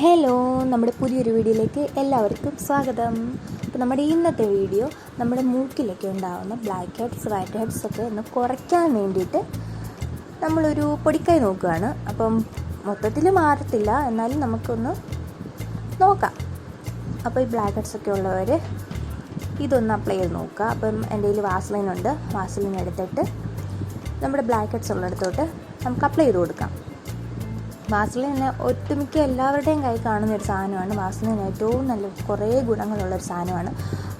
Hello നമ്മുടെ പുതിയൊരു വീഡിയോയിലേക്ക് എല്ലാവർക്കും സ്വാഗതം. അപ്പോൾ നമ്മുടെ ഇന്നത്തെ വീഡിയോ നമ്മുടെ മൂക്കിലൊക്കെ ഉണ്ടാകുന്ന ബ്ലാക്ക് ഹെഡ്സ് വൈറ്റ് ഹെഡ്സ് ഒക്കെ ഒന്ന് കുറയ്ക്കാൻ വേണ്ടിയിട്ട് നമ്മളൊരു പൊടിക്കായി നോക്കുകയാണ്. അപ്പം മൊത്തത്തിൽ മാറത്തില്ല എന്നാലും നമുക്കൊന്ന് നോക്കാം. അപ്പോൾ ഈ ബ്ലാക്ക് ഹെഡ്സ് ഒക്കെ ഉള്ളവർ ഇതൊന്ന് അപ്ലൈ ചെയ്ത് നോക്കുക. അപ്പം എന്റെ കയ്യിൽ വാസ്ലിൻ ഉണ്ട്. വാസ്ലിൻ എടുത്തിട്ട് നമ്മുടെ ബ്ലാക്ക് ഹെഡ്സ് ഉള്ളിടത്തോട്ട് നമുക്ക് അപ്ലൈ ചെയ്ത് കൊടുക്കാം. വാസലിൻ തന്നെ ഒട്ടുമിക്ക എല്ലാവരുടെയും കൈ കാണുന്ന ഒരു സാധനമാണ്. വാസലിൻ ഏറ്റവും നല്ല കുറേ ഗുണങ്ങളുള്ള ഒരു സാധനമാണ്.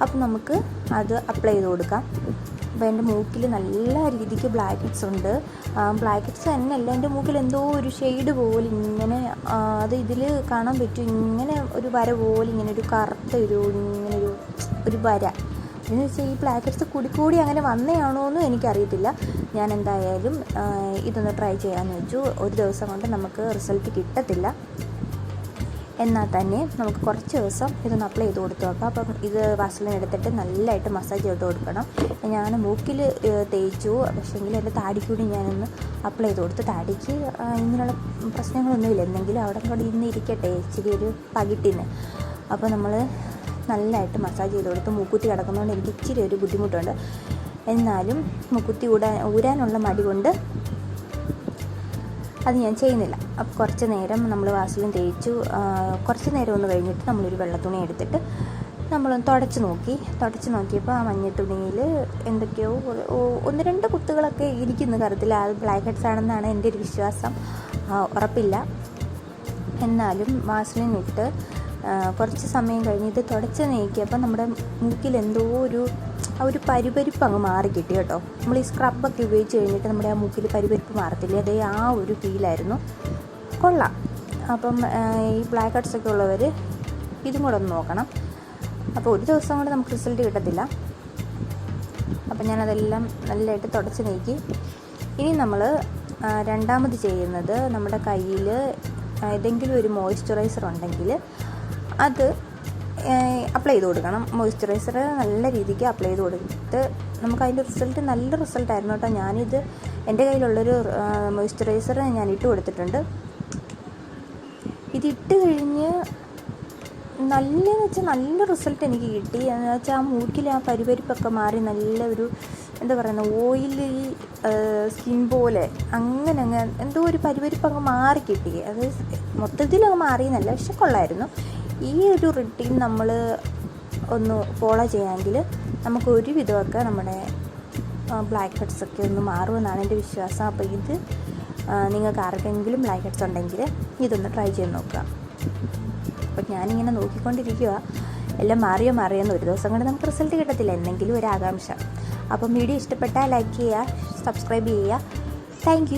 അപ്പം നമുക്ക് അത് അപ്ലൈ ചെയ്ത് കൊടുക്കാം. അപ്പോൾ എന്റെ മൂക്കിൽ നല്ല രീതിക്ക് ബ്ലാക്ക് ഹെഡ്സ് ഉണ്ട്. ബ്ലാക്ക് ഹെഡ്സ് തന്നെയല്ല എന്റെ മൂക്കിൽ എന്തോ ഒരു ഷെയ്ഡ് പോലെ ഇങ്ങനെ അത് ഇതിൽ കാണാൻ പറ്റും. ഇങ്ങനെ ഒരു വര പോലെ ഇങ്ങനെ ഒരു കറുത്ത ഒരു ഇങ്ങനെ ഒരു ഒരു വര. എന്ന് വെച്ചാൽ ഈ പ്ലാക്കറ്റ്സ് കൂടി കൂടി അങ്ങനെ വന്നതാണോ എന്നും എനിക്കറിയത്തില്ല. ഞാൻ എന്തായാലും ഇതൊന്ന് ട്രൈ ചെയ്യാമെന്ന് വെച്ചു. ഒരു ദിവസം കൊണ്ട് നമുക്ക് റിസൾട്ട് കിട്ടത്തില്ല. എന്നാൽ തന്നെ നമുക്ക് കുറച്ച് ദിവസം ഇതൊന്ന് അപ്ലൈ ചെയ്ത് കൊടുത്തു നോക്കാം. അപ്പം ഇത് വാസലിൻ എടുത്തിട്ട് നല്ലതായിട്ട് മസാജ് ചെയ്ത് കൊടുക്കണം. ഞാൻ മൂക്കിൽ തേച്ചു. പക്ഷേങ്കിൽ എന്റെ താടിക്കൂടി ഞാനൊന്ന് അപ്ലൈ ചെയ്ത് കൊടുത്തു. താടിക്ക് ഇങ്ങനെയുള്ള പ്രശ്നങ്ങളൊന്നുമില്ല. എന്തെങ്കിലും അവിടെ കൂടി ഇന്ന് ഇരിക്കട്ടെ. ഇച്ചിരി ഒരു പകിട്ടിന്. അപ്പോൾ നമ്മൾ നല്ലതായിട്ട് മസാജ് ചെയ്ത് കൊടുത്ത് മൂക്കുത്തി കിടക്കുന്നതുകൊണ്ട് എനിക്ക് ഇച്ചിരി ഒരു ബുദ്ധിമുട്ടുണ്ട്. എന്നാലും മൂക്കുത്തി ഊടാൻ ഊരാനുള്ള മടി കൊണ്ട് അത് ഞാൻ ചെയ്യുന്നില്ല. അപ്പോൾ കുറച്ച് നേരം നമ്മൾ വാസലിൻ തേച്ചു. കുറച്ച് നേരം ഒന്ന് കഴിഞ്ഞിട്ട് നമ്മളൊരു വെള്ളത്തുണി എടുത്തിട്ട് നമ്മളൊന്ന് തുടച്ച് നോക്കി. തുടച്ച് നോക്കിയപ്പോൾ ആ മഞ്ഞത്തുണിയിൽ എന്തൊക്കെയോ ഒന്ന് രണ്ട് കുത്തുകളൊക്കെ ഇരിക്കുന്നു. കറുത്തിൽ അത് ബ്ലാക്ക് ഹെഡ്സ് ആണെന്നാണ് എന്റെ ഒരു വിശ്വാസം. ഉറപ്പില്ല. എന്നാലും വാസലിൻ ഇട്ട് കുറച്ച് സമയം കഴിഞ്ഞ് ഇത് തുടച്ച് നീക്കിയപ്പോൾ നമ്മുടെ മൂക്കിൽ എന്തോ ഒരു ആ ഒരു പരിപരിപ്പ് അങ്ങ് മാറി കിട്ടി കേട്ടോ. നമ്മൾ ഈ സ്ക്രബൊക്കെ ഉപയോഗിച്ച് കഴിഞ്ഞിട്ട് നമ്മുടെ ആ മൂക്കിൽ പരിപരിപ്പ് മാറത്തില്ലേ? അതേ ആ ഒരു ഫീലായിരുന്നു കൊള്ളാം. അപ്പം ഈ ബ്ലാക്ക് ഹെഡ്സ് ഒക്കെ ഉള്ളവർ ഇതും കൂടെ ഒന്ന് നോക്കണം. അപ്പോൾ ഒരു ദിവസം കൊണ്ട് നമുക്ക് റിസൾട്ട് കിട്ടത്തില്ല. അപ്പം ഞാനതെല്ലാം നല്ലതായിട്ട് തുടച്ച് നീക്കി. ഇനി നമ്മൾ രണ്ടാമത് ചെയ്യുന്നത് നമ്മുടെ കയ്യിൽ ഏതെങ്കിലും ഒരു മോയ്സ്ചറൈസർ ഉണ്ടെങ്കിൽ അത് അപ്ലൈ ചെയ്ത് കൊടുക്കണം. മോയ്സ്ചറൈസർ നല്ല രീതിക്ക് അപ്ലൈ ചെയ്ത് കൊടുത്തിട്ട് നമുക്ക് അതിന്റെ റിസൾട്ട് നല്ല റിസൾട്ടായിരുന്നു കേട്ടോ. ഞാനിത് എന്റെ കയ്യിലുള്ളൊരു മോയ്സ്ചറൈസർ ഞാൻ ഇട്ട് കൊടുത്തിട്ടുണ്ട്. ഇതിട്ട് കഴിഞ്ഞ് നല്ലതെന്ന് വെച്ചാൽ നല്ല റിസൾട്ട് എനിക്ക് കിട്ടി. എന്ന് വെച്ചാൽ ആ മൂക്കിൽ ആ പരിപരിപ്പൊക്കെ മാറി നല്ല ഒരു എന്താ പറയുന്നത് ഓയിലി സ്കിൻ പോലെ അങ്ങനെ അങ്ങനെ എന്തോ ഒരു പരിപരിപ്പ് അങ്ങ് മാറി കിട്ടി. അത് മൊത്തത്തിൽ മാറിയെന്നല്ല പക്ഷെ കൊള്ളായിരുന്നു. ഈ ഒരു റിട്ടീൻ നമ്മൾ ഒന്ന് ഫോളോ ചെയ്യാമെങ്കിൽ നമുക്ക് ഒരുവിധമൊക്കെ നമ്മുടെ ബ്ലാക്ക് ഹെഡ്സ് ഒക്കെ ഒന്ന് മാറുമെന്നാണ് എന്റെ വിശ്വാസം. അപ്പോൾ ഇത് നിങ്ങൾക്ക് ആർക്കെങ്കിലും ബ്ലാക്ക് ഹെഡ്സ് ഉണ്ടെങ്കിൽ ഇതൊന്ന് ട്രൈ ചെയ്ത് നോക്കുക. അപ്പോൾ ഞാനിങ്ങനെ നോക്കിക്കൊണ്ടിരിക്കുക എല്ലാം മാറിയോ മാറിയോ എന്ന് ഒരു ദിവസം കൊണ്ട് നമുക്ക് റിസൾട്ട് കിട്ടത്തില്ല. എന്തെങ്കിലും ഒരു ആകാംക്ഷ. അപ്പം വീഡിയോ ഇഷ്ടപ്പെട്ടാൽ ലൈക്ക് ചെയ്യുക സബ്സ്ക്രൈബ് ചെയ്യുക. താങ്ക്